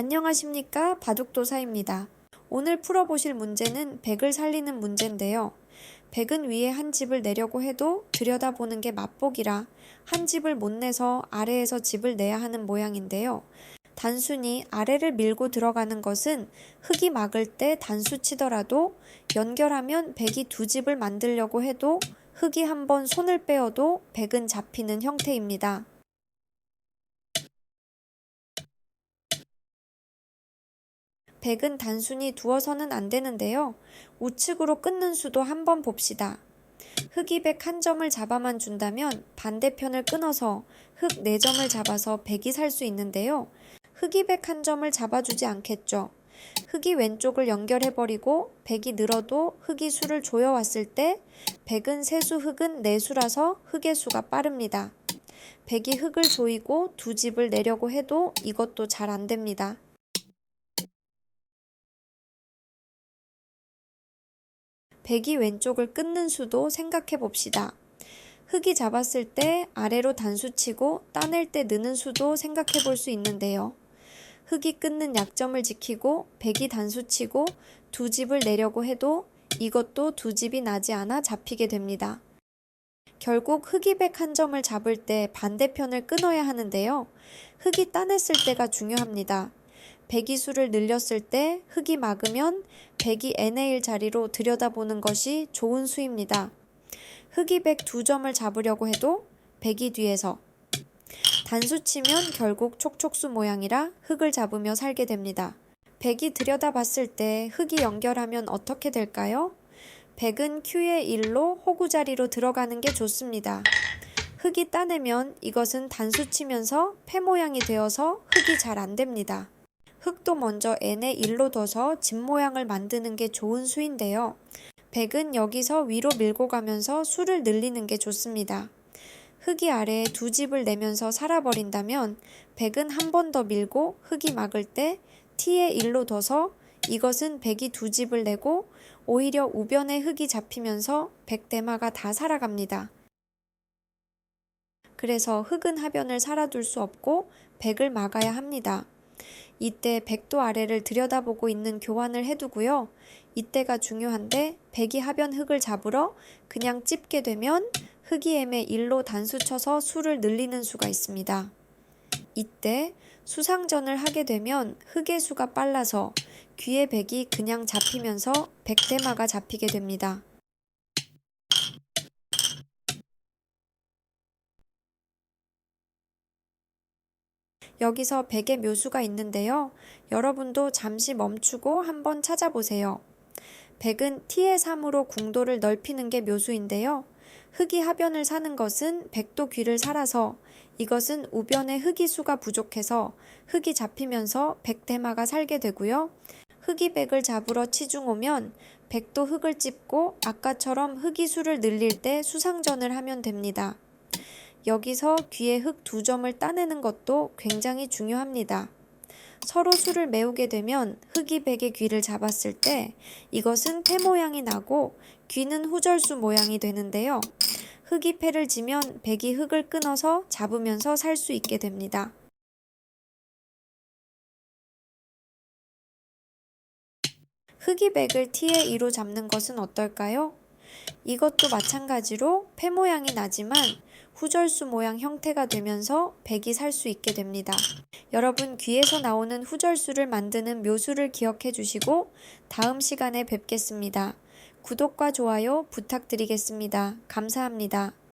안녕하십니까 바둑도사입니다. 오늘 풀어보실 문제는 백을 살리는 문제인데요. 백은 위에 한 집을 내려고 해도 들여다보는 게 맛보기라 한 집을 못 내서 아래에서 집을 내야 하는 모양인데요. 단순히 아래를 밀고 들어가는 것은 흙이 막을 때 단수 치더라도 연결하면 백이 두 집을 만들려고 해도 흙이 한 번 손을 빼어도 백은 잡히는 형태입니다. 백은 단순히 두어서는 안 되는데요. 우측으로 끊는 수도 한번 봅시다. 흙이 백 한 점을 잡아만 준다면 반대편을 끊어서 흙네 점을 잡아서 백이 살 수 있는데요. 흙이 백 한 점을 잡아주지 않겠죠. 흙이 왼쪽을 연결해버리고 백이 늘어도 흙이 수를 조여왔을 때 백은 세수 흙은 네수라서 흙의 수가 빠릅니다. 백이 흙을 조이고 두 집을 내려고 해도 이것도 잘 안 됩니다. 백이 왼쪽을 끊는 수도 생각해 봅시다. 흙이 잡았을 때 아래로 단수치고 따낼 때 느는 수도 생각해 볼 수 있는데요. 흙이 끊는 약점을 지키고 백이 단수치고 두 집을 내려고 해도 이것도 두 집이 나지 않아 잡히게 됩니다. 결국 흙이 백 한 점을 잡을 때 반대편을 끊어야 하는데요. 흙이 따냈을 때가 중요합니다. 백이수를 늘렸을 때 흙이 막으면 백이 n의 1 자리로 들여다보는 것이 좋은 수입니다. 흙이 백두 점을 잡으려고 해도 백이 뒤에서 단수 치면 결국 촉촉수 모양이라 흙을 잡으며 살게 됩니다. 백이 들여다봤을 때 흙이 연결하면 어떻게 될까요? 백은 Q의 1로 호구 자리로 들어가는 게 좋습니다. 흙이 따내면 이것은 단수 치면서 패 모양이 되어서 흙이 잘 안 됩니다. 흙도 먼저 n의 1로 둬서 집 모양을 만드는 게 좋은 수인데요. 백은 여기서 위로 밀고 가면서 수를 늘리는 게 좋습니다. 흙이 아래에 두 집을 내면서 살아버린다면 백은 한 번 더 밀고 흙이 막을 때 t의 1로 둬서 이것은 백이 두 집을 내고 오히려 우변에 흙이 잡히면서 백대마가 다 살아갑니다. 그래서 흙은 하변을 살아둘 수 없고 백을 막아야 합니다. 이때 백도 아래를 들여다보고 있는 교환을 해두고요. 이때가 중요한데 백이 하변 흙을 잡으러 그냥 찝게 되면 흙이 M의 1로 단수 쳐서 수를 늘리는 수가 있습니다. 이때 수상전을 하게 되면 흙의 수가 빨라서 귀의 백이 그냥 잡히면서 백대마가 잡히게 됩니다. 여기서 백의 묘수가 있는데요. 여러분도 잠시 멈추고 한번 찾아보세요. 백은 t의 3으로 궁도를 넓히는 게 묘수인데요. 흙이 하변을 사는 것은 백도 귀를 살아서 이것은 우변의 흙이 수가 부족해서 흙이 잡히면서 백대마가 살게 되고요. 흙이 백을 잡으러 치중 오면 백도 흙을 찝고 아까처럼 흙이 수를 늘릴 때 수상전을 하면 됩니다. 여기서 귀에 흙 두 점을 따내는 것도 굉장히 중요합니다. 서로 수를 메우게 되면 흙이 백의 귀를 잡았을 때 이것은 패 모양이 나고 귀는 후절수 모양이 되는데요. 흙이 패를 지면 백이 흙을 끊어서 잡으면서 살 수 있게 됩니다. 흙이 백을 t의 2로 잡는 것은 어떨까요? 이것도 마찬가지로 패 모양이 나지만 후절수 모양 형태가 되면서 백이 살 수 있게 됩니다. 여러분 귀에서 나오는 후절수를 만드는 묘수를 기억해 주시고 다음 시간에 뵙겠습니다. 구독과 좋아요 부탁드리겠습니다. 감사합니다.